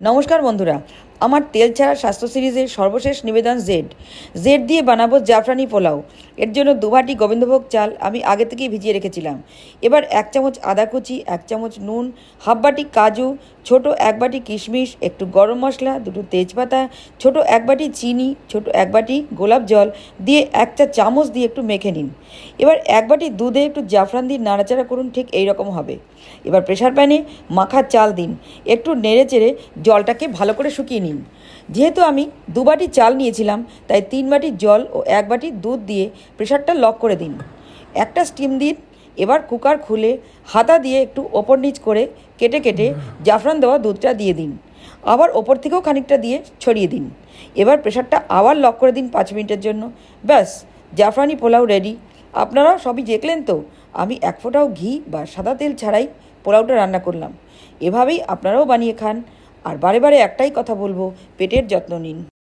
নমস্কার বন্ধুরা। আমার তেল ছাড়া স্বাস্থ্য সিরিজের সর্বশেষ নিবেদন জেড জেড দিয়ে বানাবো জাফরানি পোলাও। এর জন্য দুভাটি গোবিন্দভোগ চাল আমি আগে থেকেই ভিজিয়ে রেখেছিলাম। এবার এক চামচ আদা কুচি, এক চামচ নুন, হাফ বাটি কাজু, ছোট এক বাটি কিশমিশ, একটু গরম মশলা, দুটো তেজপাতা, ছোট এক বাটি চিনি, ছোট এক বাটি গোলাপ জল দিয়ে এক চা চামচ দিয়ে একটু মেখে নিন। এবার এক বাটি দুধে একটু জাফরান দিয়ে নাড়াচাড়া করুন, ঠিক এই রকম হবে। এবার প্রেশার প্যানে মাখার চাল দিন। একটু নেড়ে চেড়ে জলটাকে ভালো করে শুকিয়ে নিন। যেহেতু আমি দু বাটি চাল নিয়েছিলাম, তাই তিন বাটি জল ও এক বাটি দুধ দিয়ে প্রেশারটা লক করে দিন। একটা স্টিম দিন, এবার কুকার খুলে হাতা দিয়ে একটু ওপর নিচ করে কেটে কেটে জাফরান দেওয়া দুধটা দিয়ে দিন। আবার ওপর থেকেও খানিকটা দিয়ে ছড়িয়ে দিন। এবার প্রেশারটা আবার লক করে দিন পাঁচ মিনিটের জন্য। ব্যাস, জাফরানি পোলাও রেডি আপনারা সবই দেখলেন তো? আমি এক ফোঁটাও ঘি বা সাদা তেল ছাড়াই পোলাওটা রান্না করলাম। এভাবেই আপনারাও বানিয়ে খান। আর বারে বারে একটাই কথা বলব পেটের যত্ন নিন।